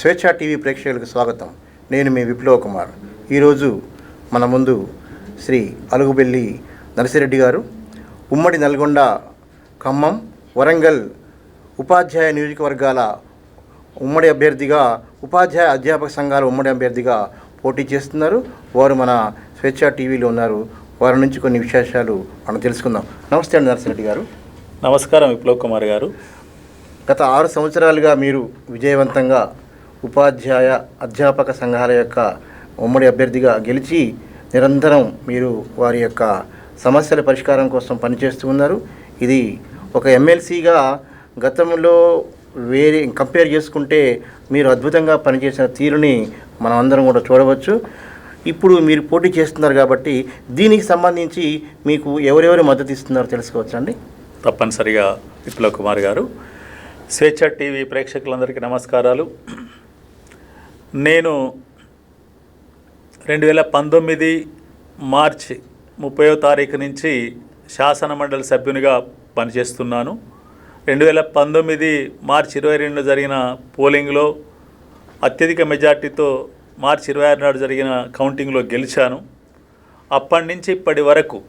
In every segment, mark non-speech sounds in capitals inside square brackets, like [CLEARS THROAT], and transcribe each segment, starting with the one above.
స్వేచ్ఛ టీవీ ప్రేక్షకులకు స్వాగతం. నేను మీ విప్లవ కుమార్. ఈరోజు మన ముందు శ్రీ అలుగుబెల్లి నరసిరెడ్డి గారు ఉమ్మడి నల్గొండ ఖమ్మం వరంగల్ ఉపాధ్యాయ నియోజకవర్గాల ఉమ్మడి అభ్యర్థిగా ఉపాధ్యాయ అధ్యాపక సంఘాల ఉమ్మడి అభ్యర్థిగా పోటీ చేస్తున్నారు. వారు మన స్వేచ్ఛ టీవీలో ఉన్నారు. వారి నుంచి కొన్ని విశేషాలు మనం తెలుసుకుందాం. నమస్తే అండి నరసిరెడ్డి గారు. నమస్కారం విప్లవ్ కుమార్ గారు. గత ఆరు సంవత్సరాలుగా మీరు విజయవంతంగా ఉపాధ్యాయ అధ్యాపక సంఘాల యొక్క ఉమ్మడి అభ్యర్థిగా గెలిచి నిరంతరం మీరు వారి యొక్క సమస్యల పరిష్కారం కోసం పనిచేస్తూ ఉన్నారు. ఇది ఒక ఎమ్మెల్సీగా గతంలో వేరే కంపేర్ చేసుకుంటే మీరు అద్భుతంగా పనిచేసిన తీరుని మనం అందరం కూడా చూడవచ్చు. ఇప్పుడు మీరు పోటీ చేస్తున్నారు కాబట్టి దీనికి సంబంధించి మీకు ఎవరెవరు మద్దతు ఇస్తున్నారో తెలుసుకోవచ్చండి తప్పనిసరిగా విప్లవ్ కుమార్ గారు స్వేచ్ఛ టీవీ ప్రేక్షకులందరికీ నమస్కారాలు. నేను రెండు వేల పంతొమ్మిది మార్చి ముప్పయో తారీఖు నుంచి శాసనమండలి సభ్యునిగా పనిచేస్తున్నాను. రెండు వేల పంతొమ్మిది మార్చి ఇరవై రెండు జరిగిన పోలింగ్లో అత్యధిక మెజార్టీతో మార్చి ఇరవై ఆరు నాడు జరిగిన కౌంటింగ్లో గెలిచాను. అప్పటి నుంచి ఇప్పటి వరకు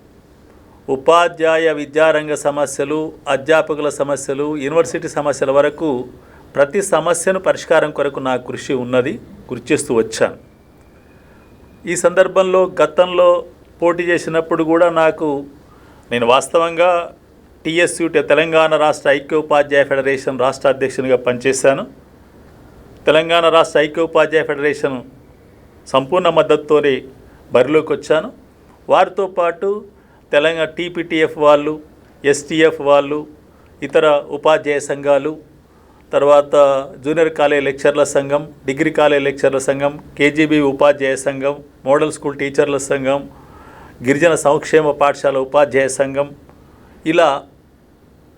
ఉపాధ్యాయ విద్యారంగ సమస్యలు అధ్యాపకుల సమస్యలు యూనివర్సిటీ సమస్యల వరకు ప్రతి సమస్యను పరిష్కారం కొరకు నా కృషి ఉన్నది కృషి చేస్తూ వచ్చాను. ఈ సందర్భంలో గతంలో పోటీ చేసినప్పుడు కూడా నాకు నేను వాస్తవంగా టీఎస్యూ తెలంగాణ రాష్ట్ర ఐక్యోపాధ్యాయ ఫెడరేషన్ రాష్ట్ర అధ్యక్షునిగా పనిచేశాను. తెలంగాణ రాష్ట్ర ఐక్యోపాధ్యాయ ఫెడరేషన్ సంపూర్ణ మద్దతుతోనే బరిలోకి వచ్చాను. వారితో పాటు తెలంగాణ టీపీటీఎఫ్ వాళ్ళు ఎస్టీఎఫ్ వాళ్ళు ఇతర ఉపాధ్యాయ సంఘాలు తర్వాత జూనియర్ కాలేజ్ లెక్చర్ల సంఘం డిగ్రీ కాలేజ్ లెక్చర్ల సంఘం కేజీబీ ఉపాధ్యాయ సంఘం మోడల్ స్కూల్ టీచర్ల సంఘం గిరిజన సంక్షేమ పాఠశాల ఉపాధ్యాయ సంఘం. ఇలా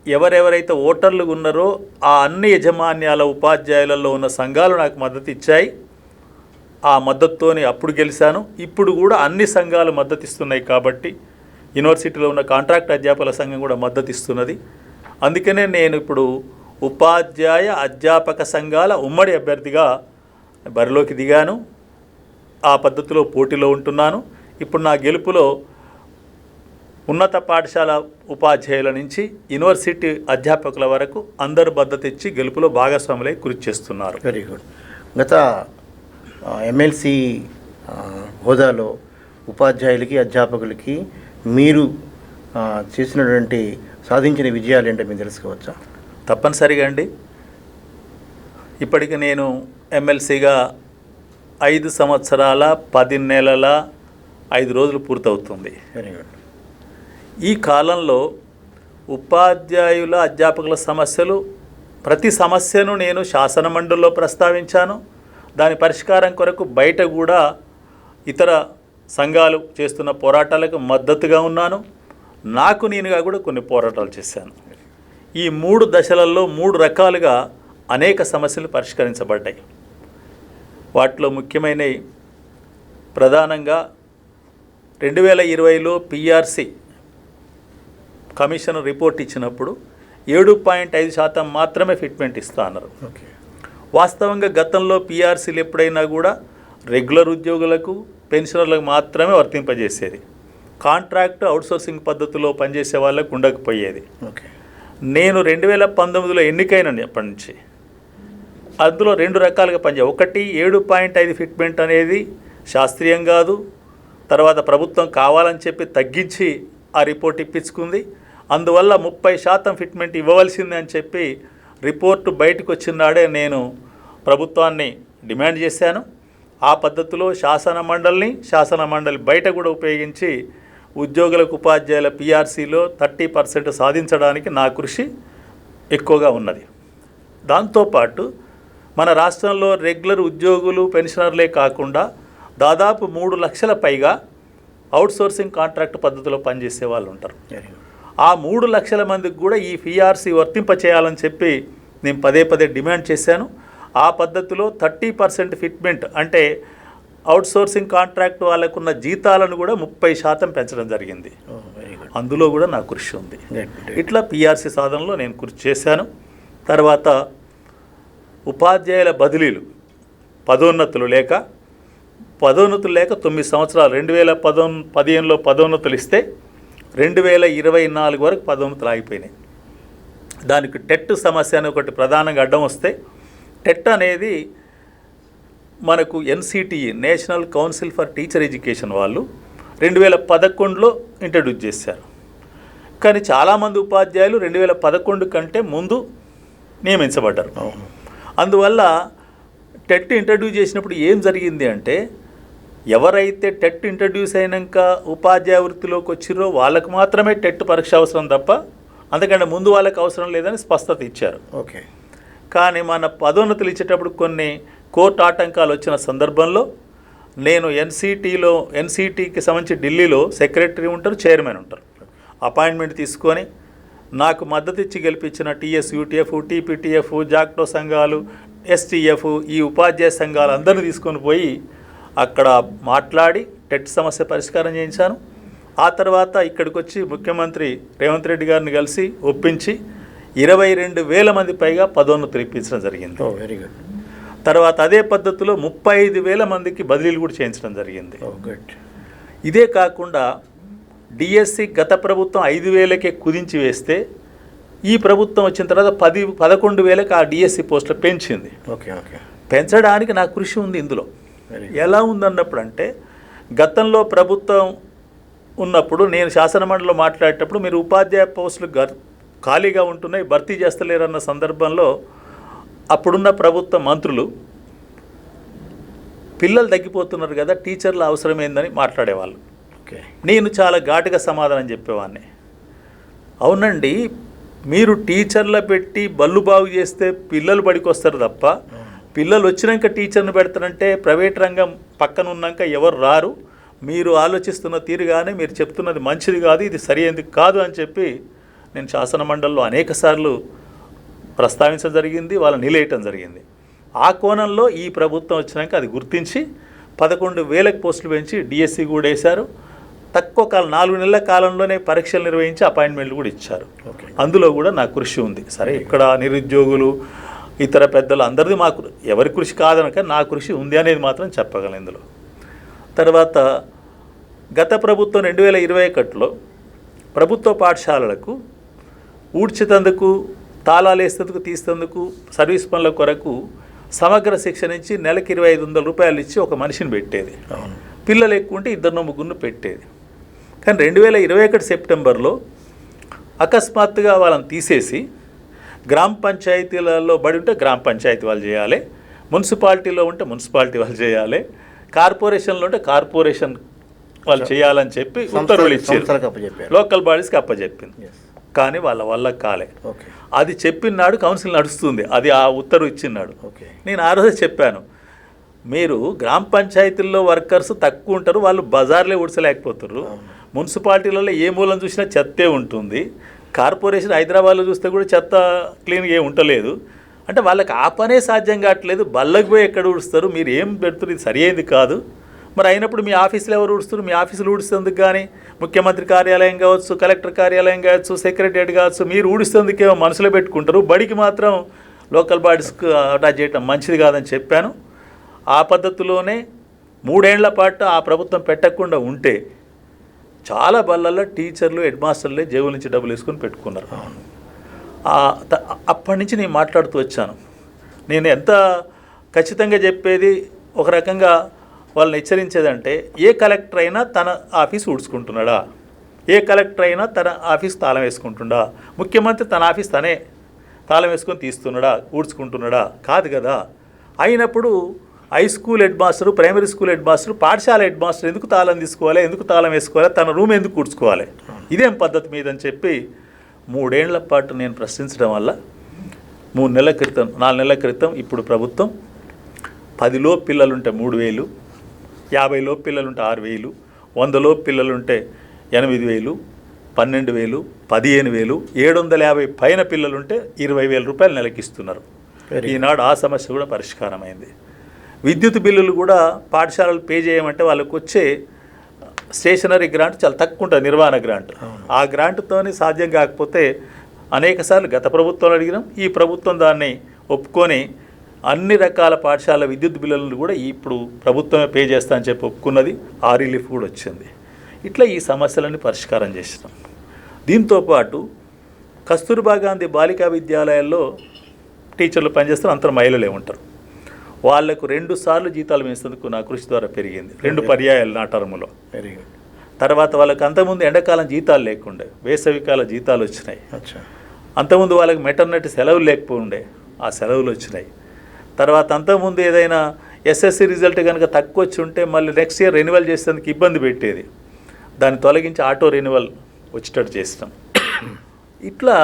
ఎవరెవరైతే ఓటర్లు ఉన్నారో ఆ అన్ని యజమాన్యాల ఉపాధ్యాయులలో ఉన్న సంఘాలు నాకు మద్దతు ఇచ్చాయి. ఆ మద్దతుతోనే అప్పుడు గెలిచాను. ఇప్పుడు కూడా అన్ని సంఘాలు మద్దతు ఇస్తున్నాయి కాబట్టి యూనివర్సిటీలో ఉన్న కాంట్రాక్ట్ అధ్యాపకుల సంఘం కూడా మద్దతు ఇస్తున్నది. అందుకనే నేను ఇప్పుడు ఉపాధ్యాయ అధ్యాపక సంఘాల ఉమ్మడి అభ్యర్థిగా బరిలోకి దిగాను. ఆ పద్ధతిలో పోటీలో ఉంటున్నాను. ఇప్పుడు నా గెలుపులో ఉన్నత పాఠశాల ఉపాధ్యాయుల నుంచి యూనివర్సిటీ అధ్యాపకుల వరకు అందరు మద్దతు ఇచ్చి గెలుపులో భాగస్వాములై కృషి చేస్తున్నారు. వెరీ గుడ్ గత ఎమ్మెల్సీ హోదాలో ఉపాధ్యాయులకి అధ్యాపకులకి మీరు చేసినటువంటి సాధించిన విజయాలు ఏంటో మీరు తెలుసుకోవచ్చా? తప్పనిసరిగా అండి. ఇప్పటికి నేను ఎమ్మెల్సీగా ఐదు సంవత్సరాల పది నెలల ఐదు రోజులు పూర్తవుతుంది. ఈ కాలంలో ఉపాధ్యాయుల అధ్యాపకుల సమస్యలు ప్రతి సమస్యను నేను శాసన మండలిలో ప్రస్తావించాను. దాని పరిష్కారం కొరకు బయట కూడా ఇతర సంఘాలు చేస్తున్న పోరాటాలకు మద్దతుగా ఉన్నాను. నాకు నేనుగా కూడా కొన్ని పోరాటాలు చేశాను. ఈ మూడు దశలలో మూడు రకాలుగా అనేక సమస్యలు పరిష్కరించబడ్డాయి. వాటిలో ముఖ్యమైనవి ప్రధానంగా రెండు వేల ఇరవైలో పిఆర్సి కమిషన్ రిపోర్ట్ ఇచ్చినప్పుడు ఏడు పాయింట్ ఐదు శాతం మాత్రమే ఫిట్మెంట్ ఇస్తా అన్నారు. ఓకే. వాస్తవంగా గతంలో పిఆర్సీలు ఎప్పుడైనా కూడా రెగ్యులర్ ఉద్యోగులకు పెన్షనర్లకు మాత్రమే వర్తింపజేసేది. కాంట్రాక్ట్ అవుట్సోర్సింగ్ పద్ధతిలో పనిచేసే వాళ్ళకు ఉండకపోయేది. ఓకే. నేను రెండు వేల పంతొమ్మిదిలో ఎన్నికైనాను అప్పటి నుంచి. అందులో రెండు రకాలుగా పనిచే ఒకటి ఏడు పాయింట్ ఐదు ఫిట్మెంట్ అనేది శాస్త్రీయం కాదు. తర్వాత ప్రభుత్వం కావాలని చెప్పి తగ్గించి ఆ రిపోర్ట్ ఇప్పించుకుంది. అందువల్ల ముప్పై శాతం ఫిట్మెంట్ ఇవ్వవలసింది అని చెప్పి రిపోర్టు బయటకు వచ్చిన నాడే నేను ప్రభుత్వాన్ని డిమాండ్ చేశాను. ఆ పద్ధతిలో శాసన మండలిని శాసన మండలి బయట కూడా ఉపయోగించి ఉద్యోగులకు ఉపాధ్యాయుల పిఆర్సీలో థర్టీ పర్సెంట్ సాధించడానికి నా కృషి ఎక్కువగా ఉన్నది. దాంతోపాటు మన రాష్ట్రంలో రెగ్యులర్ ఉద్యోగులు పెన్షనర్లే కాకుండా దాదాపు మూడు లక్షల పైగా అవుట్సోర్సింగ్ కాంట్రాక్ట్ పద్ధతిలో పనిచేసే వాళ్ళు ఉంటారు. ఆ మూడు లక్షల మందికి కూడా ఈ పిఆర్సీ వర్తింపచేయాలని చెప్పి నేను పదే పదే డిమాండ్ చేశాను. ఆ పద్ధతిలో థర్టీ పర్సెంట్ ఫిట్మెంట్ అంటే అవుట్సోర్సింగ్ కాంట్రాక్ట్ వాళ్ళకున్న జీతాలను కూడా ముప్పై శాతం పెంచడం జరిగింది. అందులో కూడా నా కృషి ఉంది. ఇట్లా పిఆర్సీ సాధనలో నేను కృషి చేశాను. తర్వాత ఉపాధ్యాయుల బదిలీలు పదోన్నతులు లేక పదోన్నతులు లేక తొమ్మిది సంవత్సరాలు. రెండు వేల పదో పదిహేనులో పదోన్నతులు ఇస్తే రెండు వేల ఇరవై నాలుగు వరకు పదోన్నతులు ఆగిపోయినాయి. దానికి టెట్ సమస్య అని ఒకటి ప్రధానంగా అడ్డం వస్తే టెట్ అనేది మనకు NCTE national council for teacher education వాళ్ళు రెండు వేల పదకొండులో ఇంట్రడ్యూస్ చేశారు. కానీ చాలామంది ఉపాధ్యాయులు రెండు వేల పదకొండు కంటే ముందు నియమించబడ్డారు. అందువల్ల టెట్ ఇంట్రడ్యూస్ చేసినప్పుడు ఏం జరిగింది అంటే ఎవరైతే టెట్ ఇంట్రడ్యూస్ అయినాక ఉపాధ్యాయ వృత్తిలోకి వచ్చిరో వాళ్ళకు మాత్రమే టెట్ పరీక్ష అవసరం తప్ప అంతకంటే ముందు వాళ్ళకి అవసరం లేదని స్పష్టత ఇచ్చారు. ఓకే. కానీ మన పదోన్నతులు ఇచ్చేటప్పుడు కొన్ని కోర్టు ఆటంకాలు వచ్చిన సందర్భంలో నేను ఎన్సిటీలో ఎన్సిటీకి సంబంధించి ఢిల్లీలో సెక్రటరీ ఉంటారు చైర్మన్ ఉంటారు. అపాయింట్మెంట్ తీసుకొని నాకు మద్దతు ఇచ్చి గెలిపించిన టీఎస్ యూటీఎఫ్ టీపీటీఎఫ్ జాక్టో సంఘాలు ఎస్టీఎఫ్ ఈ ఉపాధ్యాయ సంఘాలు అందరినీ తీసుకొని పోయి అక్కడ మాట్లాడి టెట్ సమస్య పరిష్కారం చేయించాను. ఆ తర్వాత ఇక్కడికి వచ్చి ముఖ్యమంత్రి రేవంత్ రెడ్డి గారిని కలిసి ఒప్పించి ఇరవై రెండు వేల మంది పైగా పదోన్నతులు ఇప్పించడం జరిగింది. Oh, వెరీ గుడ్ తర్వాత అదే పద్ధతిలో ముప్పై ఐదు వేల మందికి బదిలీలు కూడా చేయించడం జరిగింది. గుడ్ ఇదే కాకుండా డిఎస్సి గత ప్రభుత్వం ఐదు వేలకే కుదించి వేస్తే ఈ ప్రభుత్వం వచ్చిన తర్వాత పది పదకొండు వేలకు ఆ డిఎస్సి పోస్టులు పెంచింది. ఓకే ఓకే పెంచడానికి నా కృషి ఉంది ఇందులో. ఎలా ఉందన్నప్పుడు అంటే గతంలో ప్రభుత్వం ఉన్నప్పుడు నేను శాసనమండలిలో మాట్లాడేటప్పుడు మీరు ఉపాధ్యాయ పోస్టులు ఖాళీగా ఉంటున్నాయి భర్తీ చేస్తలేరన్న సందర్భంలో అప్పుడున్న ప్రభుత్వ మంత్రులు పిల్లలు తగ్గిపోతున్నారు కదా టీచర్ల అవసరమైందని మాట్లాడేవాళ్ళు. ఓకే. నేను చాలా ఘాటుగా సమాధానం చెప్పేవాడిని. అవునండి మీరు టీచర్ల పెట్టి బళ్ళు బాగు చేస్తే పిల్లలు బడికి వస్తారు తప్ప పిల్లలు వచ్చినాక టీచర్ని పెడతారంటే ప్రైవేట్ రంగం పక్కన ఉన్నాక ఎవరు రారు? మీరు ఆలోచిస్తున్న తీరుగానే మీరు చెప్తున్నది మంచిది కాదు ఇది సరైనది కాదు అని చెప్పి నేను శాసన మండలిలో అనేక సార్లు ప్రస్తావించడం జరిగింది వాళ్ళని నిలేయటం జరిగింది. ఆ కోణంలో ఈ ప్రభుత్వం వచ్చినాక అది గుర్తించి పదకొండు వేలకు పోస్టులు పెంచి డిఎస్సి కూడా వేశారు. తక్కువ కాలం నాలుగు నెలల కాలంలోనే పరీక్షలు నిర్వహించి అపాయింట్మెంట్లు కూడా ఇచ్చారు. ఓకే. అందులో కూడా నా కృషి ఉంది. సరే ఇక్కడ నిరుద్యోగులు ఇతర పెద్దలు అందరిది మా ఎవరి కృషి కాదనక నా కృషి ఉంది అనేది మాత్రం చెప్పగలను ఇందులో. తర్వాత గత ప్రభుత్వం రెండు వేల ఇరవై ఒకటిలో ప్రభుత్వ పాఠశాలలకు ఊడ్చేందుకు తాళాలు వేసేందుకు తీసేందుకు సర్వీస్ పనుల కొరకు సమగ్ర శిక్షణ ఇచ్చి నెలకి ఇరవై ఐదు వందల రూపాయలు ఇచ్చి ఒక మనిషిని పెట్టేది. పిల్లలు ఎక్కువ ఉంటే ఇద్దరు ముగ్గురిని పెట్టేది. కానీ రెండు వేల ఇరవై ఒకటి సెప్టెంబర్లో అకస్మాత్తుగా వాళ్ళని తీసేసి గ్రామ పంచాయతీలలో బడి ఉంటే గ్రామ పంచాయతీ వాళ్ళు చేయాలి మున్సిపాలిటీలో ఉంటే మున్సిపాలిటీ వాళ్ళు చేయాలి కార్పొరేషన్లో ఉంటే కార్పొరేషన్ వాళ్ళు చేయాలని చెప్పి ఉత్తర్వులు ఇచ్చారు. లోకల్ బాడీస్కి అప్పచెప్పింది. కానీ వాళ్ళ వల్ల కాలే. ఓకే. అది చెప్పినాడు కౌన్సిల్ నడుస్తుంది. అది ఆ ఉత్తర్వు ఇచ్చినాడు ఓకే. నేను ఆ రోజే చెప్పాను. మీరు గ్రామ పంచాయతీల్లో వర్కర్స్ తక్కువ ఉంటారు వాళ్ళు బజార్లే ఉడసలేకపోతారు మున్సిపాలిటీలలో ఏ మూలం చూసినా చెత్తే ఉంటుంది. కార్పొరేషన్ హైదరాబాద్లో చూస్తే కూడా చెత్త క్లీన్గా ఏం ఉండలేదు అంటే వాళ్ళకి ఆ పనే సాధ్యం కావట్లేదు. బల్లకి పోయి ఎక్కడ ఊడుస్తారు? మీరు ఏం పెడుతున్నారు? ఇది సరి కాదు. మరి అయినప్పుడు మీ ఆఫీసులో ఎవరు ఊడుస్తారు మీ ఆఫీసులు ఊడిస్తేందుకు కానీ ముఖ్యమంత్రి కార్యాలయం కావచ్చు కలెక్టర్ కార్యాలయం కావచ్చు సెక్రటరియట్ కావచ్చు మీరు ఊడిస్తేందుకేమో మనసులో పెట్టుకుంటారు. బడికి మాత్రం లోకల్ బాడీస్కి అటాచ్ చేయటం మంచిది కాదని చెప్పాను. ఆ పద్ధతిలోనే మూడేళ్ళ పాటు ఆ ప్రభుత్వం పెట్టకుండా ఉంటే చాలా బళ్ళల్లో టీచర్లు హెడ్ మాస్టర్లే జేబుల నుంచి డబ్బులు వేసుకొని పెట్టుకున్నారు. అప్పటి నుంచి నేను మాట్లాడుతూ వచ్చాను. నేను ఎంత ఖచ్చితంగా చెప్పేది ఒక రకంగా వాళ్ళని హెచ్చరించేదంటే ఏ కలెక్టర్ అయినా తన ఆఫీస్ ఊడ్చుకుంటున్నాడా? ఏ కలెక్టర్ అయినా తన ఆఫీస్ తాళం వేసుకుంటుండా? ముఖ్యమంత్రి తన ఆఫీస్ తనే తాళం వేసుకొని తీస్తున్నాడా? ఊడ్చుకుంటున్నాడా? కాదు కదా. అయినప్పుడు high school head master primary school head master పాఠశాల హెడ్ మాస్టర్ ఎందుకు తాళం తీసుకోవాలి? ఎందుకు తాళం వేసుకోవాలి? తన రూమ్ ఎందుకు కూర్చుకోవాలి ఇదేం పద్ధతి మీద అని చెప్పి మూడేళ్ళ పాటు నేను ప్రశ్నించడం వల్ల మూడు నెలల క్రితం నాలుగు నెలల క్రితం ఇప్పుడు ప్రభుత్వం పదిలో పిల్లలుంటే మూడు వేలు యాభైలో పిల్లలుంటే ఆరు వేలు వందలో పిల్లలుంటే ఎనిమిది వేలు పన్నెండు వేలు పదిహేను వేలు ఏడు వందల యాభై పైన పిల్లలుంటే ఇరవై వేల రూపాయలు నెలకిస్తున్నారు. ఈనాడు ఆ సమస్య కూడా పరిష్కారమైంది. విద్యుత్ బిల్లులు కూడా పాఠశాలలు పే చేయమంటే వాళ్ళకు వచ్చే స్టేషనరీ గ్రాంట్ చాలా తక్కువ ఉంటుంది నిర్వహణ గ్రాంట్. ఆ గ్రాంట్తోని సాధ్యం కాకపోతే అనేకసార్లు గత ప్రభుత్వాలు అడిగినాం ఈ ప్రభుత్వం దాన్ని ఒప్పుకొని అన్ని రకాల పాఠశాల విద్యుత్ బిల్లులను కూడా ఇప్పుడు ప్రభుత్వమే పే చేస్తా అని చెప్పి ఒప్పుకున్నది. ఆ రిలీఫ్ కూడా వచ్చింది. ఇట్లా ఈ సమస్యలన్నీ పరిష్కారం చేసినాం. దీంతోపాటు కస్తూర్బా గాంధీ బాలికా విద్యాలయాల్లో టీచర్లు పనిచేస్తారు. అంతరం మహిళలే ఉంటారు. వాళ్ళకు రెండు సార్లు జీతాలు పెంచేందుకు నా కృషి ద్వారా పెరిగింది. రెండు పర్యాయాలు నా టర్ములో. వెరీ గుడ్ తర్వాత వాళ్ళకి అంతకుముందు ఎండాకాలం జీతాలు లేకుండే వేసవికాల జీతాలు వచ్చినాయి. అంతకుముందు వాళ్ళకి మెటర్నిటీ సెలవులు లేకపోఉండే ఆ సెలవులు వచ్చినాయి. తర్వాత అంతకుముందు ఏదైనా ఎస్ఎస్సి రిజల్ట్ కనుక తక్కువ వచ్చి ఉంటే మళ్ళీ నెక్స్ట్ ఇయర్ రెన్యువల్ చేసేందుకు ఇబ్బంది పెట్టేది. దాన్ని తొలగించి ఆటో రెన్యువల్ వచ్చేటట్టు చేసినాం ఇట్లా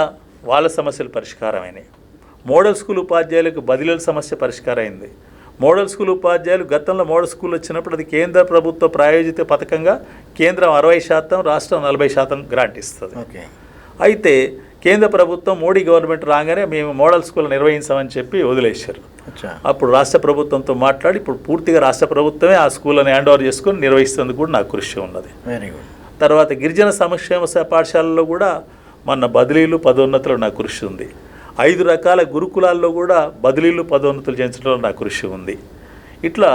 వాళ్ళ సమస్యలు పరిష్కారమైనాయి. మోడల్ స్కూల్ ఉపాధ్యాయులకు బదిలీల సమస్య పరిష్కారం అయింది మోడల్ స్కూల్ ఉపాధ్యాయులు గతంలో మోడల్ స్కూల్ వచ్చినప్పుడు అది కేంద్ర ప్రభుత్వ ప్రాయోజిత పథకంగా కేంద్రం అరవై శాతం రాష్ట్రం నలభై శాతం గ్రాంట్ ఇస్తుంది. ఓకే. అయితే కేంద్ర ప్రభుత్వం మోడీ గవర్నమెంట్ రాగానే మేము మోడల్ స్కూల్ నిర్వహించామని చెప్పి వదిలేశారు. అప్పుడు రాష్ట్ర ప్రభుత్వంతో మాట్లాడి ఇప్పుడు పూర్తిగా రాష్ట్ర ప్రభుత్వమే ఆ స్కూళ్ళని హ్యాండ్ ఓవర్ చేసుకొని నిర్వహిస్తేందుకు కూడా నాకు కృషి ఉన్నది. వెరీ గుడ్ తర్వాత గిరిజన సంక్షేమ పాఠశాలల్లో కూడా మన బదిలీలు పదోన్నతులు నా కృషి ఉంది. ఐదు రకాల గురుకులాల్లో కూడా బదిలీలు పదోన్నతులు చేయించడంలో నా కృషి ఉంది. ఇట్లా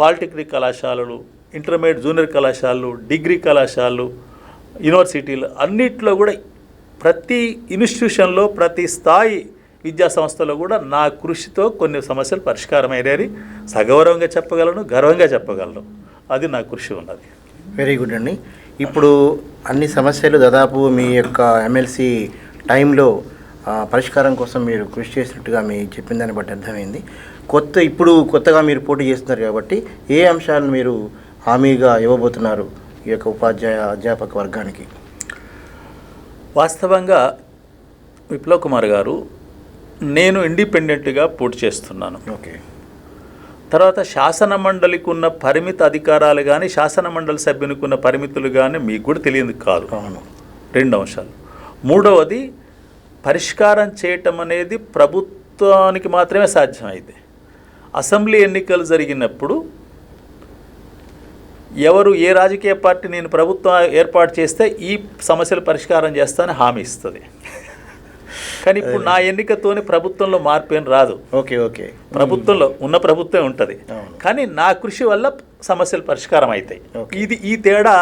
పాలిటెక్నిక్ కళాశాలలు ఇంటర్మీడియట్ జూనియర్ కళాశాలలు డిగ్రీ కళాశాలలు యూనివర్సిటీలు అన్నిట్లో కూడా ప్రతి ఇన్స్టిట్యూషన్లో ప్రతి స్థాయి విద్యా సంస్థలో కూడా నా కృషితో కొన్ని సమస్యలు పరిష్కారమయ్యాయని సగౌరవంగా చెప్పగలను గర్వంగా చెప్పగలను. అది నా కృషి ఉన్నది. వెరీ గుడ్ అండి. ఇప్పుడు అన్ని సమస్యలు దాదాపు మీ యొక్క ఎమ్మెల్సీ టైంలో పరిష్కారం కోసం మీరు కృషి చేసినట్టుగా మీ చెప్పిన దాన్ని బట్టి అర్థమైంది. కొత్త ఇప్పుడు కొత్తగా మీరు పోటీ చేస్తున్నారు కాబట్టి ఏ అంశాలను మీరు హామీగా ఇవ్వబోతున్నారు ఈ యొక్క ఉపాధ్యాయ అధ్యాపక వర్గానికి? వాస్తవంగా విప్లవ్ కుమార్ గారు నేను ఇండిపెండెంట్గా పోటీ చేస్తున్నాను. ఓకే. తర్వాత శాసన మండలికి ఉన్న పరిమిత అధికారాలు కానీ శాసన మండలి సభ్యునికి ఉన్న పరిమితులు కానీ మీకు కూడా తెలియదు కాదు. అవును. రెండు అంశాలు. మూడవది పరిష్కారం చేయటం అనేది ప్రభుత్వానికి మాత్రమే సాధ్యమైంది అసెంబ్లీ ఎన్నికలు జరిగినప్పుడు ఎవరు ఏ రాజకీయ పార్టీ నేను ప్రభుత్వం ఏర్పాటు చేస్తే ఈ సమస్యలు పరిష్కారం చేస్తానని హామీ ఇస్తుంది. కానీ ఇప్పుడు నా ఎన్నికతోనే ప్రభుత్వంలో మార్పు ఏం రాదు. Okay okay. ప్రభుత్వంలో ఉన్న ప్రభుత్వం ఉంటుంది. కానీ నా కృషి వల్ల సమస్యలు పరిష్కారం అవుతాయి. ఇది ఈ తేడా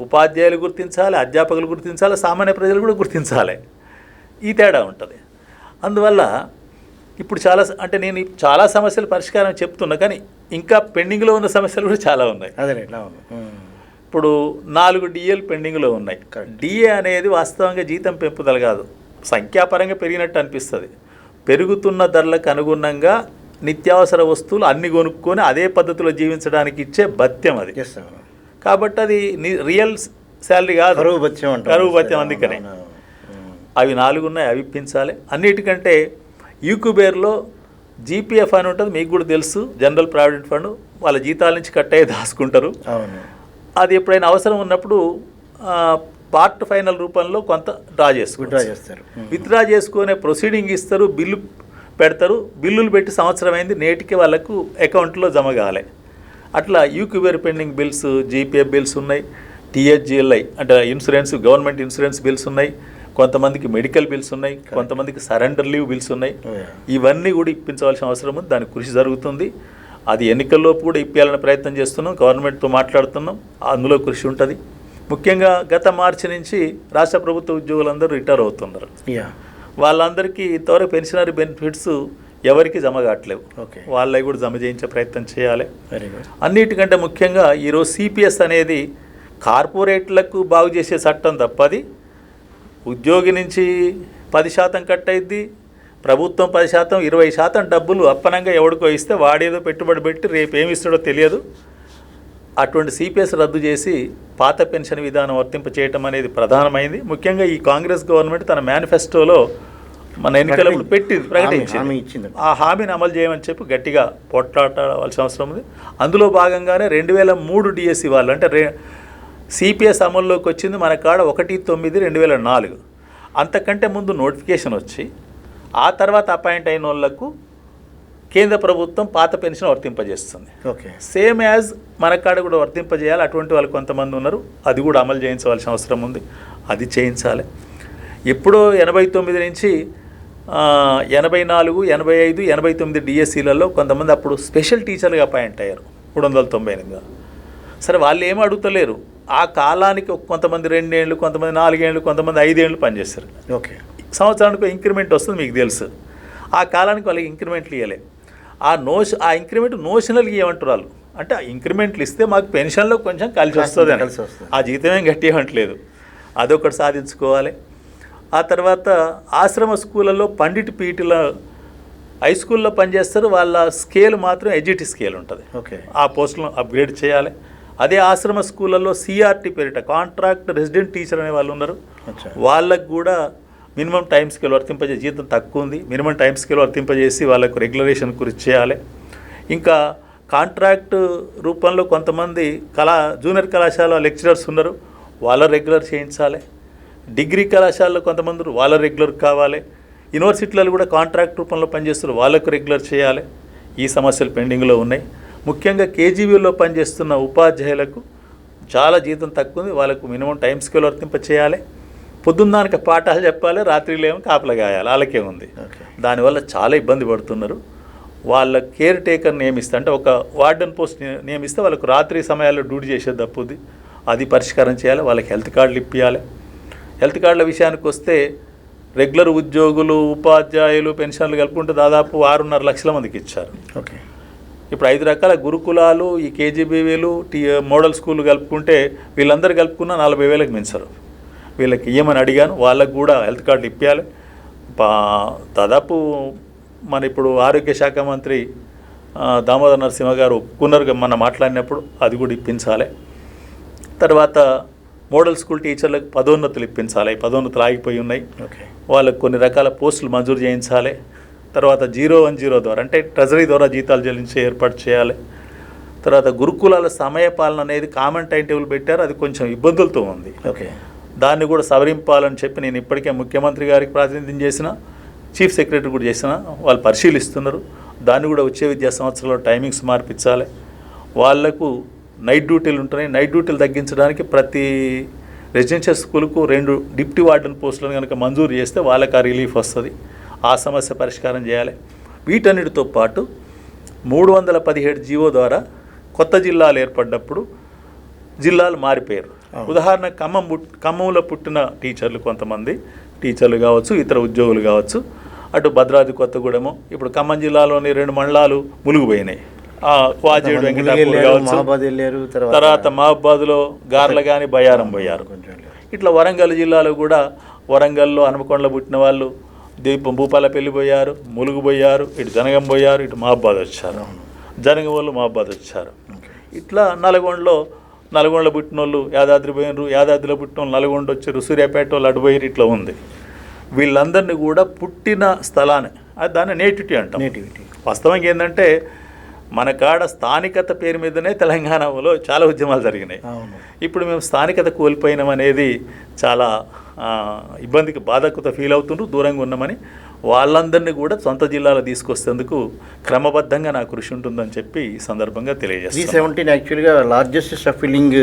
ఉపాధ్యాయులు గుర్తించాలి అధ్యాపకులు గుర్తించాలి సామాన్య ప్రజలు కూడా గుర్తించాలి. ఈ తేడా ఉంటుంది. అందువల్ల ఇప్పుడు చాలా అంటే నేను చాలా సమస్యలు పరిష్కారం చెప్తున్నా కానీ ఇంకా పెండింగ్లో ఉన్న సమస్యలు కూడా చాలా ఉన్నాయి. అవును. ఉమ్. ఇప్పుడు నాలుగు డిఏలు పెండింగ్లో ఉన్నాయి. డిఏ అనేది వాస్తవంగా జీతం పెంపుదల కాదు. సంఖ్యాపరంగా పెరిగినట్టు అనిపిస్తుంది. పెరుగుతున్న ధరలకు అనుగుణంగా నిత్యావసర వస్తువులు అన్ని కొనుక్కొని అదే పద్ధతిలో జీవించడానికి ఇచ్చే భత్యం అది. కాబట్టి అది రియల్ శాలరీ కాదు. కరువు బత్యం అంటారు. కరువు భత్యం అందుకనే. అవి నాలుగు ఉన్నాయి అవి ఇప్పించాలి. అన్నిటికంటే యూక్యుబేర్లో జీపీఎఫ్ అని ఉంటుంది మీకు కూడా తెలుసు. జనరల్ ప్రావిడెంట్ ఫండ్ వాళ్ళ జీతాల నుంచి కట్ అయ్యి దాచుకుంటారు. అవును. అది ఎప్పుడైనా అవసరం ఉన్నప్పుడు పార్ట్ ఫైనల్ రూపంలో కొంత డ్రా విత్డ్రా చేసుకుంటారు. విత్డ్రా చేసుకునే ప్రొసీడింగ్ ఇస్తారు బిల్లు పెడతారు. బిల్లులు పెట్టి సంవత్సరం అయింది నేటికి వాళ్ళకు అకౌంట్లో జమ కాలే. అట్లా యూక్యూబేర్ పెండింగ్ బిల్స్ జీపీఎఫ్ బిల్స్ ఉన్నాయి టీహెచ్జిఎల్ఐ అంటే ఇన్సూరెన్స్ గవర్నమెంట్ ఇన్సూరెన్స్ బిల్స్ ఉన్నాయి. కొంతమందికి మెడికల్ బిల్స్ ఉన్నాయి కొంతమందికి సరెండర్ లీవ్ బిల్స్ ఉన్నాయి. యా. ఇవన్నీ కూడా ఇప్పించవలసిన అవసరం ఉంది. దాని కృషి జరుగుతుంది. అది ఎన్నికల్లోపు కూడా ఇప్పించాలని ప్రయత్నం చేస్తున్నాం. గవర్నమెంట్తో మాట్లాడుతున్నాం. అందులో కృషి ఉంటుంది. ముఖ్యంగా గత మార్చి నుంచి రాష్ట్ర ప్రభుత్వ ఉద్యోగులందరూ రిటైర్ అవుతున్నారు. వాళ్ళందరికీ ఇంతవరకు పెన్షనరీ బెనిఫిట్స్ ఎవరికి జమ కావట్లేవు. ఓకే వాళ్ళవి కూడా జమ చేయించే ప్రయత్నం చేయాలి. అన్నిటికంటే ముఖ్యంగా ఈరోజు సిపిఎస్ అనేది కార్పొరేట్లకు బాగు చేసే చట్టం తప్పది. ఉద్యోగి నుంచి పది శాతం కట్ అయింది ప్రభుత్వం పది శాతం ఇరవై శాతం డబ్బులు అప్పనంగా ఎవడికో ఇస్తే వాడేదో పెట్టుబడి పెట్టి రేపు ఏమి ఇస్తాడో తెలియదు. అటువంటి సిపిఎస్ రద్దు చేసి పాత పెన్షన్ విధానం వర్తింప చేయటం అనేది ప్రధానమైంది. ముఖ్యంగా ఈ కాంగ్రెస్ గవర్నమెంట్ తన మేనిఫెస్టోలో మన ఎన్నికలప్పుడు పెట్టింది ప్రకటించింది. ఆ హామీని అమలు చేయమని చెప్పి గట్టిగా పోట్లాడవలసిన అవసరం ఉంది. అందులో భాగంగానే రెండు వేల మూడు డిఎస్సి వాళ్ళు అంటే రే సిపిఎస్ అమల్లోకి వచ్చింది మన కాడ ఒకటి తొమ్మిది రెండు వేల నాలుగు. అంతకంటే ముందు నోటిఫికేషన్ వచ్చి ఆ తర్వాత అపాయింట్ అయిన వాళ్ళకు కేంద్ర ప్రభుత్వం పాత పెన్షన్ వర్తింపజేస్తుంది. ఓకే. సేమ్ యాజ్ మన కాడ కూడా వర్తింపజేయాలి. అటువంటి వాళ్ళు కొంతమంది ఉన్నారు. అది కూడా అమలు చేయించవలసిన అవసరం ఉంది. అది చేయించాలి. ఎప్పుడో ఎనభై తొమ్మిది నుంచి ఎనభై నాలుగు ఎనభై ఐదు ఎనభై తొమ్మిది డిఎస్సీలలో కొంతమంది అప్పుడు స్పెషల్ టీచర్గా అపాయింట్ అయ్యారు. మూడు వందల తొంభై ఎనిమిదిగా సరే వాళ్ళు ఏం అడుగుతలేరు? ఆ కాలానికి కొంతమంది రెండేళ్ళు కొంతమంది నాలుగేళ్ళు కొంతమంది ఐదేళ్ళు పనిచేస్తారు. ఓకే. సంవత్సరానికి ఇంక్రిమెంట్ వస్తుంది మీకు తెలుసు. ఆ కాలానికి వాళ్ళకి ఇంక్రిమెంట్లు ఇవ్వలే ఆ నోష్ ఆ ఇంక్రిమెంట్ నోషనల్గా ఇవ్వమంటారు వాళ్ళు. అంటే ఆ ఇంక్రిమెంట్లు ఇస్తే మాకు పెన్షన్లో కొంచెం కలిసి వస్తుంది అని. కలిసి వస్తుంది. ఆ జీతం ఏం గట్టి ఇవ్వట్లేదు. అదొకటి సాధించుకోవాలి. ఆ తర్వాత ఆశ్రమ స్కూళ్ళలో పండిట్ పీటీల హై స్కూల్లో పనిచేస్తారు. వాళ్ళ స్కేల్ మాత్రం ఎడ్జిటీ స్కేల్ ఉంటుంది. ఓకే. ఆ పోస్టులను అప్గ్రేడ్ చేయాలి. అదే ఆశ్రమ స్కూళ్ళల్లో సిఆర్టీ పేరిట కాంట్రాక్ట్ రెసిడెంట్ టీచర్ అనే వాళ్ళు ఉన్నారు. వాళ్ళకు కూడా మినిమం టైం స్కేల్ వర్తింపజే జీతం తక్కువ ఉంది మినిమం టైం స్కేల్ వర్తింపజేసి వాళ్ళకు రెగ్యులరేషన్ గురించి చేయాలి. ఇంకా కాంట్రాక్ట్ రూపంలో కొంతమంది కళా జూనియర్ కళాశాల లెక్చరర్స్ ఉన్నారు. వాళ్ళ రెగ్యులర్ చేయించాలి. డిగ్రీ కళాశాలలో కొంతమంది వాళ్ళ రెగ్యులర్ కావాలి. యూనివర్సిటీలలో కూడా కాంట్రాక్ట్ రూపంలో పనిచేస్తున్నారు. వాళ్ళకు రెగ్యులర్ చేయాలి. ఈ సమస్యలు పెండింగ్లో ఉన్నాయి. ముఖ్యంగా కేజీబీలో పనిచేస్తున్న ఉపాధ్యాయులకు చాలా జీతం తక్కువ ఉంది వాళ్ళకు మినిమం టైం స్కేల్ వర్తింప చేయాలి పొద్దున్నానికి పాఠాలు చెప్పాలి రాత్రిలో కాపలా గాయాలి. వాళ్ళకే ఉంది. దానివల్ల చాలా ఇబ్బంది పడుతున్నారు. వాళ్ళ కేర్ టేకర్ నియమిస్తే అంటే ఒక వార్డెన్ పోస్ట్ ని- నియమిస్తే వాళ్ళకు రాత్రి సమయాల్లో డ్యూటీ చేసేది తప్పుద్ది అది పరిష్కారం చేయాలి. వాళ్ళకి హెల్త్ కార్డులు ఇప్పించాలి హెల్త్ కార్డుల విషయానికి వస్తే రెగ్యులర్ ఉద్యోగులు ఉపాధ్యాయులు పెన్షన్లు కలుపుకుంటే దాదాపు ఆరున్నర లక్షల మందికి ఇచ్చారు. ఓకే. ఇప్పుడు ఐదు రకాల గురుకులాలు ఈ కేజీబీవీలు టీ మోడల్ స్కూల్ కలుపుకుంటే వీళ్ళందరూ కలుపుకున్న నలభై వేలకు మించరు. వీళ్ళకి ఇయ్యమని అడిగాను వాళ్ళకు కూడా హెల్త్ కార్డులు ఇప్పించాలి దాదాపు మన ఇప్పుడు ఆరోగ్య శాఖ మంత్రి దామోదర్ నరసింహ గారు ఒప్పుకున్నారు మన మాట్లాడినప్పుడు అది కూడా ఇప్పించాలి. తర్వాత మోడల్ స్కూల్ టీచర్లకు పదోన్నతులు ఇప్పించాలి. పదోన్నతులు ఆగిపోయి ఉన్నాయి. వాళ్ళకు కొన్ని రకాల పోస్టులు మంజూరు చేయించాలి. తర్వాత జీరో వన్ జీరో ద్వారా అంటే ట్రెజరీ ద్వారా జీతాలు చెల్లించే ఏర్పాటు చేయాలి. తర్వాత గురుకులాల సమయ పాలన అనేది కామన్ టైం టేబుల్ పెట్టారు అది కొంచెం ఇబ్బందులతో ఉంది. ఓకే. దాన్ని కూడా సవరింపాలని చెప్పి నేను ఇప్పటికే ముఖ్యమంత్రి గారికి ప్రాతినిధ్యం చేసిన చీఫ్ సెక్రటరీ కూడా చేసిన వాళ్ళు పరిశీలిస్తున్నారు. దాన్ని కూడా వచ్చే విద్యా సంవత్సరంలో టైమింగ్స్ మార్పించాలి. వాళ్ళకు నైట్ డ్యూటీలు ఉంటున్నాయి. నైట్ డ్యూటీలు తగ్గించడానికి ప్రతి రెసిడెన్షియల్ స్కూల్కు రెండు డిప్టీ వార్డెన్ పోస్టులను కనుక మంజూరు చేస్తే వాళ్ళకి ఆ రిలీఫ్ వస్తుంది. ఆ సమస్య పరిష్కారం చేయాలి వీటన్నిటితో పాటు మూడు వందల పదిహేడు జీవో ద్వారా కొత్త జిల్లాలు ఏర్పడ్డప్పుడు జిల్లాలు మారిపోయారు. ఉదాహరణ ఖమ్మం పుట్ ఖమ్మంలో పుట్టిన టీచర్లు కొంతమంది టీచర్లు కావచ్చు ఇతర ఉద్యోగులు కావచ్చు అటు భద్రాద్రి కొత్తగూడెము ఇప్పుడు ఖమ్మం జిల్లాలోని రెండు మండలాలు మునిగిపోయినాయి ఆ, వాజేడు వెంకటాపూర్ తర్వాత మహబాద్లో గార్ల కానీ బయారం పోయారు. ఇట్లా వరంగల్ జిల్లాలో కూడా వరంగల్లో హనుమకొండలో పుట్టిన వాళ్ళు దీపం భూపాలపల్లి పోయారు ములుగు పోయారు ఇటు జనగం పోయారు ఇటు మహబాద్ వచ్చారు. జనగం వాళ్ళు మహబాద్ వచ్చారు. ఇట్లా నల్గొండలో నల్గొండలో పుట్టిన వాళ్ళు యాదాద్రి పోయినరు యాదాద్రిలో పుట్టిన వాళ్ళు నల్గొండ వచ్చారు సూర్యాపేట వాళ్ళు అటు పోయిరు ఇట్లా ఉంది. వీళ్ళందరినీ కూడా పుట్టిన స్థలాన్ని అది దాన్ని నేటివిటీ అంటాం. నేటివిటీ. వాస్తవంగా ఏంటంటే మన కాడ స్థానికత పేరు మీదనే తెలంగాణలో చాలా ఉద్యమాలు జరిగినాయి. ఇప్పుడు మేము స్థానికత కోల్పోయినాం అనేది చాలా ఇబ్బందికి బాధకత ఫీల్ అవుతుండ్రు దూరంగా ఉన్నామని వాళ్ళందరినీ కూడా సొంత జిల్లాలో తీసుకొస్తేందుకు క్రమబద్ధంగా నా కృషి ఉంటుందని చెప్పి ఈ సందర్భంగా త్రీ తెలియజేస్తాను సెవెంటీన్ యాక్చువల్గా largest shuffling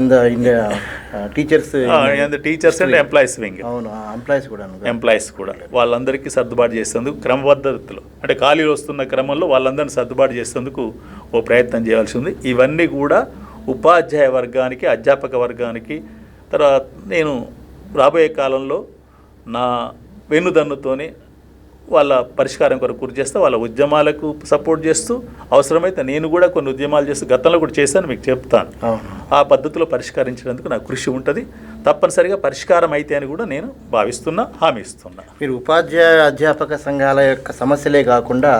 in the India teachers teachers and employees wing అవును ఎంప్లాయీస్ కూడా ఎంప్లాయీస్ కూడా. వాళ్ళందరికీ సర్దుబాటు చేసేందుకు క్రమబద్ధతలో. అంటే ఖాళీలు వస్తున్న క్రమంలో వాళ్ళందరినీ సర్దుబాటు చేసేందుకు ఓ ప్రయత్నం చేయాల్సి ఉంది. ఇవన్నీ కూడా ఉపాధ్యాయ వర్గానికి అధ్యాపక వర్గానికి తర్వాత నేను రాబోయే కాలంలో నా వెన్నుదన్నుతోని వాళ్ళ పరిష్కారం కొరకు కృషి చేస్తూ వాళ్ళ ఉద్యమాలకు సపోర్ట్ చేస్తూ అవసరమైతే నేను కూడా కొన్ని ఉద్యమాలు చేస్తూ గతంలో కూడా చేశాను మీకు చెప్తాను. ఆ పద్ధతిలో పరిష్కరించినందుకు నా కృషి ఉంటుంది. తప్పనిసరిగా పరిష్కారం అయితే అని కూడా నేను భావిస్తున్నా హామీ ఇస్తున్నా. మీరు ఉపాధ్యాయ అధ్యాపక సంఘాల యొక్క సమస్యలే కాకుండా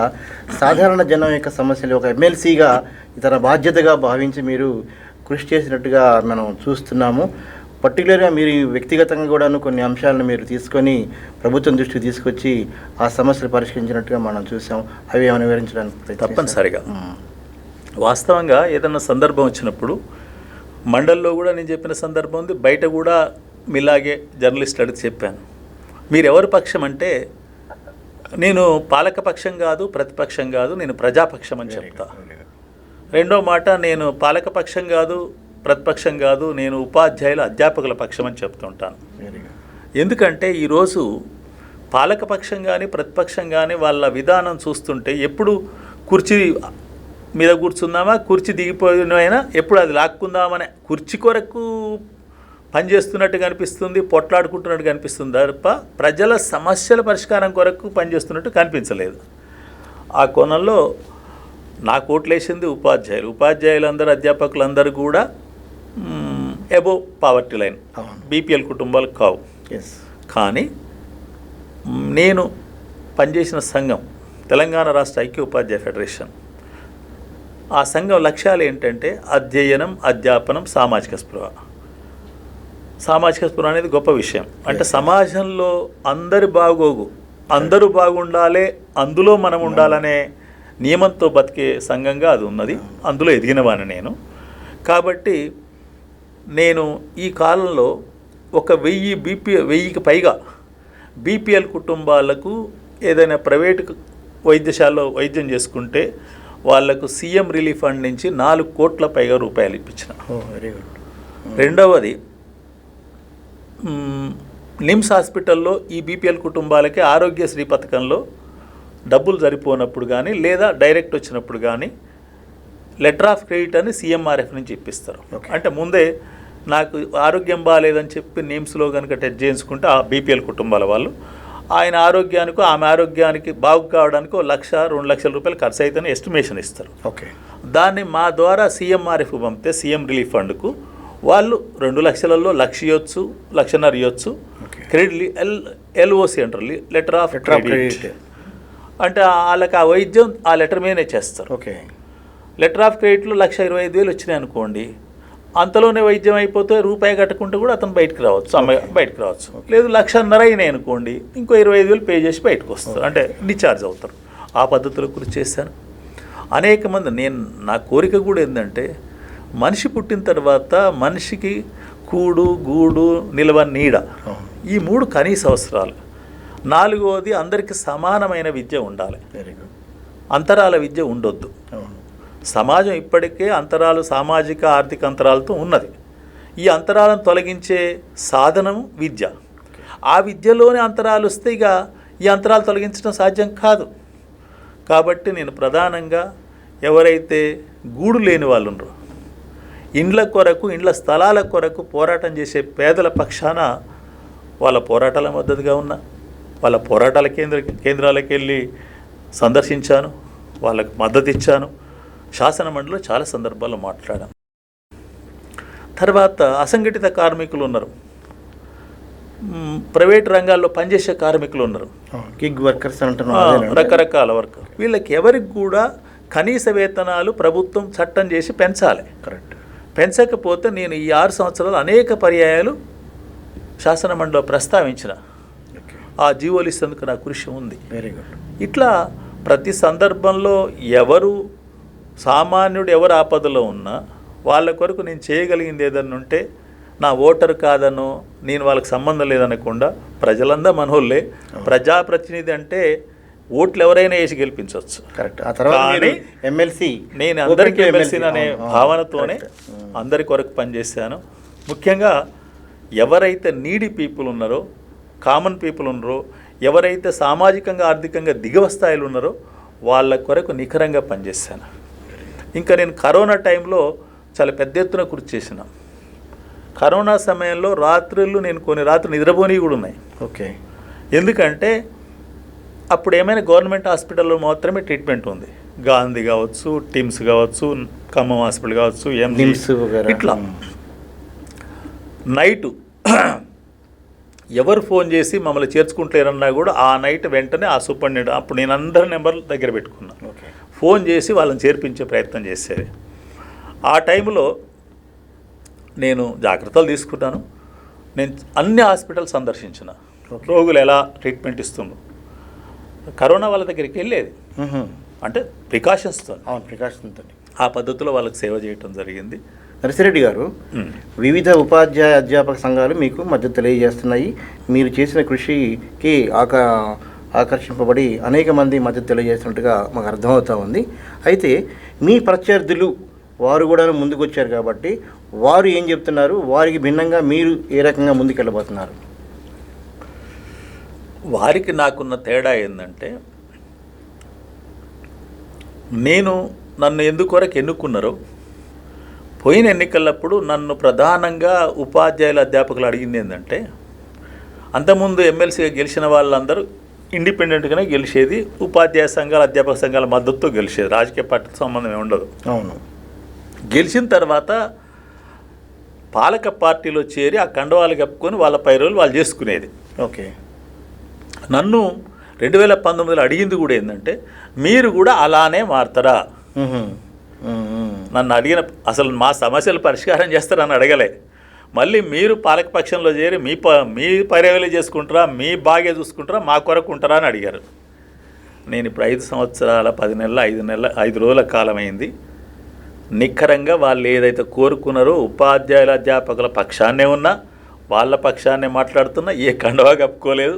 సాధారణ జనం యొక్క సమస్యలు ఒక ఎమ్మెల్సీగా ఇతర బాధ్యతగా భావించి మీరు కృషి చేసినట్టుగా మనం చూస్తున్నాము. పర్టికులర్గా మీరు వ్యక్తిగతంగా కూడాను కొన్ని అంశాలను మీరు తీసుకొని ప్రభుత్వం దృష్టికి తీసుకొచ్చి ఆ సమస్యలు పరిష్కరించినట్టుగా మనం చూసాం. అవి ఏమైనా వివరించడానికి? తప్పనిసరిగా. వాస్తవంగా ఏదన్నా సందర్భం వచ్చినప్పుడు మండల్లో కూడా నేను చెప్పిన సందర్భం ఉంది బయట కూడా మీలాగే జర్నలిస్ట్ అడిగి చెప్పాను. మీరు ఎవరి పక్షం అంటే నేను పాలక పక్షం కాదు ప్రతిపక్షం కాదు నేను ప్రజాపక్షం అని చెప్తా. రెండో మాట నేను పాలక పక్షం కాదు ప్రతిపక్షం కాదు నేను ఉపాధ్యాయుల అధ్యాపకుల పక్షం అని చెప్తుంటాను. ఎందుకంటే ఈరోజు పాలకపక్షం కానీ ప్రతిపక్షం కానీ వాళ్ళ విధానం చూస్తుంటే ఎప్పుడు కుర్చీ మీద కూర్చుందామా కుర్చీ దిగిపోయినైనా ఎప్పుడు అది లాక్కుందామనే కుర్చీ కొరకు పనిచేస్తున్నట్టు కనిపిస్తుంది పొట్లాడుకుంటున్నట్టు కనిపిస్తుంది తప్ప ప్రజల సమస్యల పరిష్కారం కొరకు పనిచేస్తున్నట్టు కనిపించలేదు. ఆ కోణంలో నాకు ఓట్లేసింది ఉపాధ్యాయులు. ఉపాధ్యాయులందరూ అధ్యాపకులందరూ కూడా ఎబో పావర్టీ లైన్. బీపీఎల్ కుటుంబాలు కావు. కానీ నేను పనిచేసిన సంఘం తెలంగాణ రాష్ట్ర ఐక్య ఉపాధ్యాయ ఫెడరేషన్. ఆ సంఘం లక్ష్యాలు ఏంటంటే అధ్యయనం అధ్యాపనం సామాజిక స్పృహ. సామాజిక స్పృహ అనేది గొప్ప విషయం. అంటే సమాజంలో అందరి బాగోగు. అందరూ బాగుండాలి అందులో మనం ఉండాలనే నియమంతో బతికే సంఘంగా అది ఉన్నది. అందులో ఎదిగినవాని నేను. కాబట్టి నేను ఈ కాలంలో ఒక వెయ్యి బీపీ వెయ్యికి పైగా బీపీఎల్ కుటుంబాలకు ఏదైనా ప్రైవేటు వైద్యశాలలో వైద్యం చేసుకుంటే వాళ్ళకు సీఎం రిలీఫ్ ఫండ్ నుంచి నాలుగు కోట్ల పైగా రూపాయలు ఇప్పించిన. Very good. రెండవది నిమ్స్ హాస్పిటల్లో ఈ బీపీఎల్ కుటుంబాలకి ఆరోగ్యశ్రీ పథకంలో డబ్బులు సరిపోనప్పుడు కానీ లేదా డైరెక్ట్ వచ్చినప్పుడు కానీ లెటర్ ఆఫ్ క్రెడిట్ అని సీఎంఆర్ఎఫ్ నుంచి ఇప్పిస్తారు. అంటే ముందే నాకు ఆరోగ్యం బాగాలేదని చెప్పి నిమ్స్లో కనుక టెస్ట్ చేయించుకుంటే ఆ బీపీఎల్ కుటుంబాల వాళ్ళు ఆయన ఆరోగ్యానికి ఆమె ఆరోగ్యానికి బాగు కావడానికి ఓ లక్ష రెండు లక్షల రూపాయలు ఖర్చు అవుతుందని ఎస్టిమేషన్ ఇస్తారు. ఓకే దాన్ని మా ద్వారా సీఎంఆర్ఎఫ్ పంపితే సీఎం రిలీఫ్ ఫండ్కు వాళ్ళు రెండు లక్షలలో లక్ష ఇవ్వచ్చు లక్షన్నర ఇవ్వచ్చు. క్రెడిట్ ఎల్ ఎల్ఓసి అంటారు లెటర్ ఆఫ్ క్రెడిట్ అంటే వాళ్ళకి ఆ వైద్యం ఆ లెటర్ మీదనే చేస్తారు. ఓకే లెటర్ ఆఫ్ క్రెడిట్లో లక్ష ఇరవై ఐదు వేలు వచ్చినాయి అనుకోండి అంతలోనే వైద్యం అయిపోతే రూపాయి కట్టకుంటే కూడా అతను బయటకు రావచ్చు అమ్మాయి బయటకు రావచ్చు. లేదు లక్షన్నర అయినాయి అనుకోండి ఇంకో ఇరవై ఐదు వేలు పే చేసి బయటకు వస్తారు. అంటే డిశ్చార్జ్ అవుతారు. ఆ పద్ధతిలో కృషి చేశాను. అనేక మంది నేను నా కోరిక కూడా ఏంటంటే మనిషి పుట్టిన తర్వాత మనిషికి కూడు గూడు నిలవ నీడ ఈ మూడు కనీస అవసరాలు. నాలుగవది అందరికీ సమానమైన విద్య ఉండాలి. అంతరాల విద్య ఉండొద్దు. సమాజం ఇప్పటికే అంతరాలు సామాజిక ఆర్థిక అంతరాలతో ఉన్నది. ఈ అంతరాలను తొలగించే సాధనం విద్య. ఆ విద్యలోనే అంతరాలు వస్తే ఇక ఈ అంతరాలు తొలగించడం సాధ్యం కాదు. కాబట్టి నేను ప్రధానంగా ఎవరైతే గూడు లేని వాళ్ళు ఉన్నారో ఇండ్ల కొరకు ఇండ్ల స్థలాల కొరకు పోరాటం చేసే పేదల పక్షాన వాళ్ళ పోరాటాల మద్దతుగా ఉన్నా వాళ్ళ పోరాటాల కేంద్ర కేంద్రాలకు వెళ్ళి సందర్శించాను వాళ్ళకు మద్దతు ఇచ్చాను శాసన మండలిలో చాలా సందర్భాల్లో మాట్లాడాను తర్వాత అసంఘటిత కార్మికులు ఉన్నారు. ప్రైవేట్ రంగాల్లో పనిచేసే కార్మికులు ఉన్నారు. గిగ్ వర్కర్స్ ఆ, అంటున్నాను రకరకాల వర్క్. వీళ్ళకి ఎవరికి కూడా కనీస వేతనాలు ప్రభుత్వం చట్టం చేసి పెంచాలి. కరెక్ట్ పెంచకపోతే నేను ఈ ఆరు సంవత్సరాలు అనేక పర్యాయాలు శాసన మండలిలో ప్రస్తావించిన ఆ జీవోలు ఇస్తేందుకు నా కృషి ఉంది. వెరీ గుడ్ ఇట్లా ప్రతి సందర్భంలో ఎవరు సామాన్యుడు ఎవరు ఆపదలో ఉన్నా వాళ్ళ కొరకు నేను చేయగలిగింది ఏదన్నా ఉంటే నా ఓటరు కాదనో నేను వాళ్ళకి సంబంధం లేదనకుండా ప్రజలందరూ మనోళ్ళే. ప్రజాప్రతినిధి అంటే ఓట్లు ఎవరైనా వేసి గెలిపించవచ్చు. కరెక్ట్. ఆ తర్వాత ఎమ్మెల్సీ నేను అందరికీ ఎమ్మెల్సీ అనే భావనతోనే అందరి కొరకు పనిచేశాను. ముఖ్యంగా ఎవరైతే నీడి పీపుల్ ఉన్నారో కామన్ పీపుల్ ఉన్నారో ఎవరైతే సామాజికంగా ఆర్థికంగా దిగువ స్థాయిలో ఉన్నారో వాళ్ళ కొరకు నిఖరంగా పనిచేశాను. ఇంకా నేను కరోనా టైంలో చాలా పెద్ద ఎత్తున కృషి చేసిన. కరోనా సమయంలో రాత్రులు నేను కొన్ని రాత్రులు నిద్రపోని కూడా ఉన్నాయి. ఓకే. ఎందుకంటే అప్పుడు ఏమైనా గవర్నమెంట్ హాస్పిటల్లో మాత్రమే ట్రీట్మెంట్ ఉంది. గాంధీ కావచ్చు టిమ్స్ కావచ్చు ఖమ్మం హాస్పిటల్ కావచ్చు వగైరా. ఇట్లా. నైటు [CLEARS THROAT] ఎవరు ఫోన్ చేసి మమ్మల్ని చేర్చుకుంటారన్నా కూడా ఆ నైట్ వెంటనే ఆ సూపరింటెండెంట్ అప్పుడు నేను అందరి నెంబర్లు దగ్గర పెట్టుకున్నాను ఓకే. ఫోన్ చేసి వాళ్ళని చేర్పించే ప్రయత్నం చేసేది ఆ టైంలో నేను జాగ్రత్తలు తీసుకున్నాను నేను అన్ని హాస్పిటల్ సందర్శించిన. రోగులు ఎలా ట్రీట్మెంట్ ఇస్తుండ్రు. కరోనా వాళ్ళ దగ్గరికి వెళ్ళేది. అంటే ప్రికాషన్స్తో అవును తోటి ఆ పద్ధతిలో వాళ్ళకి సేవ చేయటం జరిగింది. నరసిరెడ్డి గారు. వివిధ ఉపాధ్యాయ అధ్యాపక సంఘాలు మీకు మద్దతు తెలియజేస్తున్నాయి. మీరు చేసిన కృషికి ఆక ఆకర్షింపబడి అనేక మంది మద్దతు తెలియజేస్తున్నట్టుగా మాకు అర్థమవుతూ ఉంది. అయితే మీ ప్రత్యర్థులు వారు కూడా ముందుకు వచ్చారు కాబట్టి వారు ఏం చెప్తున్నారు? వారికి భిన్నంగా మీరు ఏ రకంగా ముందుకెళ్ళబోతున్నారు? వారికి నాకున్న తేడా ఏంటంటే నేను నన్ను ఎందుకొరకు ఎన్నుకున్నారో పోయిన ఎన్నికలప్పుడు నన్ను ప్రధానంగా ఉపాధ్యాయుల అధ్యాపకులు అడిగింది ఏంటంటే అంతకుముందు ఎమ్మెల్సీగా గెలిచిన వాళ్ళందరూ ఇండిపెండెంట్గానే గెలిచేది ఉపాధ్యాయ సంఘాల అధ్యాపక సంఘాల మద్దతుతో గెలిచేది. రాజకీయ పార్టీతో సంబంధం ఏమి ఉండదు. అవును. గెలిచిన తర్వాత పాలక పార్టీలో చేరి ఆ కండవాలు కప్పుకొని వాళ్ళ పైరోలు వాళ్ళు చేసుకునేది. ఓకే. నన్ను రెండు వేల పంతొమ్మిదిలో అడిగింది కూడా ఏంటంటే మీరు కూడా అలానే మారుతారా. నన్ను అడిగిన అసలు మా సమస్యలు పరిష్కారం చేస్తారని అడగలే. మళ్ళీ మీరు పాలకపక్షంలో చేరి మీ ప మీ పర్యవేలు చేసుకుంటారా మీ బాగే చూసుకుంటారా మా కొరకు ఉంటారా అని అడిగారు. నేను ఇప్పుడు ఐదు సంవత్సరాల పది నెలల ఐదు నెలల ఐదు రోజుల కాలం అయింది నిఖరంగా వాళ్ళు ఏదైతే కోరుకున్నారో ఉపాధ్యాయుల అధ్యాపకుల పక్షాన్నే ఉన్నా వాళ్ళ పక్షాన్నే మాట్లాడుతున్నా ఏ కండవా కప్పుకోలేదు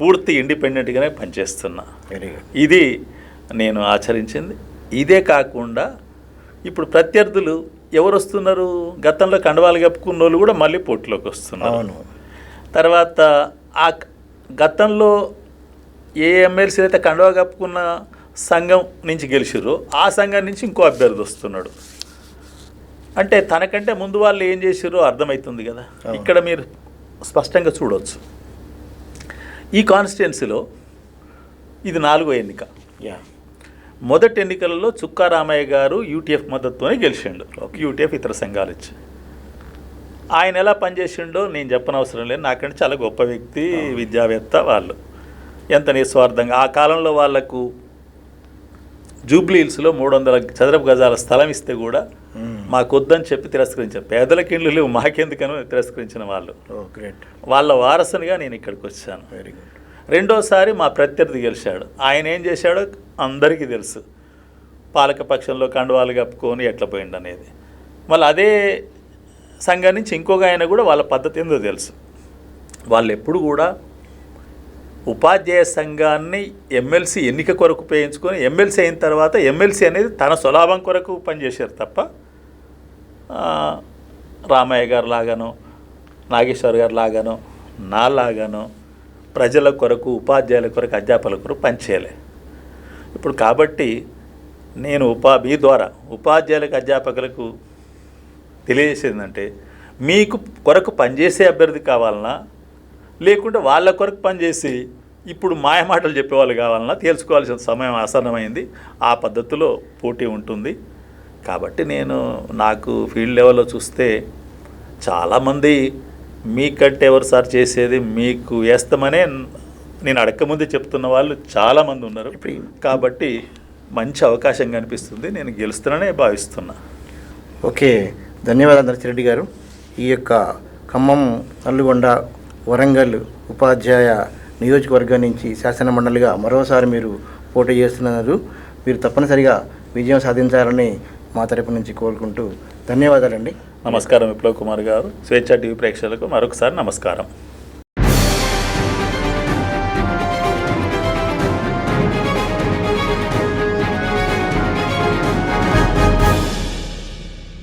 పూర్తి ఇండిపెండెంట్గానే పనిచేస్తున్నా. ఇది నేను ఆచరించింది. ఇదే కాకుండా ఇప్పుడు ప్రత్యర్థులు ఎవరు వస్తున్నారు గతంలో కండవాలు కప్పుకున్న వాళ్ళు కూడా మళ్ళీ పోటీలోకి వస్తున్నారు. అవును. తర్వాత ఆ గతంలో ఏ ఎమ్మెల్సీ అయితే కండవా కప్పుకున్న సంఘం నుంచి గెలిచిరో ఆ సంఘం నుంచి ఇంకో అభ్యర్థి వస్తున్నాడు. అంటే తనకంటే ముందు వాళ్ళు ఏం చేసిరో అర్థమవుతుంది కదా. ఇక్కడ మీరు స్పష్టంగా చూడవచ్చు ఈ కాన్స్టిట్యున్సీలో ఇది నాలుగో ఎన్నిక. యా. మొదటి ఎన్నికలలో చుక్కా రామయ్య గారు యూటీఎఫ్ మద్దతుతోనే గెలిచిండు. యూటీఎఫ్ ఇతర సంఘాలు ఇచ్చి. ఆయన ఎలా పనిచేసిండో నేను చెప్పనవసరం లేదు. నాకంటే చాలా గొప్ప వ్యక్తి విద్యావేత్త వాళ్ళు. ఎంత నిస్వార్థంగా. ఆ కాలంలో వాళ్ళకు జూబ్లీ హిల్స్లో మూడు వందల చదరపు గజాల స్థలం ఇస్తే కూడా. మాకొద్దని చెప్పి తిరస్కరించారు. పేదలకి ఇళ్ళు లేవు. మాకెందుకనో? తిరస్కరించిన వాళ్ళు. వాళ్ళ వారసునిగా నేను ఇక్కడికి వచ్చాను వెరీ గుడ్. రెండోసారి మా ప్రత్యర్థి గెలిచాడు. ఆయన ఏం చేశాడో అందరికీ తెలుసు. పాలకపక్షంలో కండువాలు కప్పుకొని ఎట్లా పోయిండు అనేది. మళ్ళీ అదే సంఘం నుంచి ఇంకొక ఆయన కూడా వాళ్ళ పద్ధతి ఏందో తెలుసు. వాళ్ళు ఎప్పుడు కూడా ఉపాధ్యాయ సంఘాన్ని ఎమ్మెల్సీ ఎన్నిక కొరకు ఉపయోగించుకొని ఎమ్మెల్సీ అయిన తర్వాత ఎమ్మెల్సీ అనేది తన స్వలాభం కొరకు పనిచేశారు తప్ప రామయ్య గారు లాగానో నాగేశ్వర్ గారు లాగానో నా లాగానో ప్రజల కొరకు ఉపాధ్యాయుల కొరకు అధ్యాపకుల కొరకు పనిచేయలే. ఇప్పుడు కాబట్టి నేను ఉపా మీ ద్వారా ఉపాధ్యాయులకు అధ్యాపకులకు తెలియజేసేదంటే మీకు కొరకు పనిచేసే అభ్యర్థి కావాలన్నా లేకుంటే వాళ్ళ కొరకు పనిచేసి ఇప్పుడు మాయమాటలు చెప్పేవాళ్ళు కావాలన్నా తెలుసుకోవాల్సిన సమయం ఆసన్నమైంది. ఆ పద్ధతిలో పోటీ ఉంటుంది. కాబట్టి నేను నాకు ఫీల్డ్ లెవెల్లో చూస్తే చాలామంది మీకంటే ఎవరు సార్ చేసేది? మీకు వేస్తామనే నేను అడగకముందే చెప్తున్న వాళ్ళు చాలామంది ఉన్నారు. కాబట్టి మంచి అవకాశం కనిపిస్తుంది. నేను గెలుస్తాననే భావిస్తున్నా. ఓకే. ధన్యవాదాలు నరసిరెడ్డి గారు. ఈ యొక్క ఖమ్మం నల్గొండ వరంగల్ ఉపాధ్యాయ నియోజకవర్గం నుంచి శాసన మండలిగా మరోసారి మీరు పోటీ చేస్తున్నారు. మీరు తప్పనిసరిగా విజయం సాధించాలని మా తరపు నుంచి కోరుకుంటూ ధన్యవాదాలండి. నమస్కారం విప్లవ్ కుమార్ గారు స్వేచ్ఛ టీవీ ప్రేక్షకులకు మరొకసారి నమస్కారం.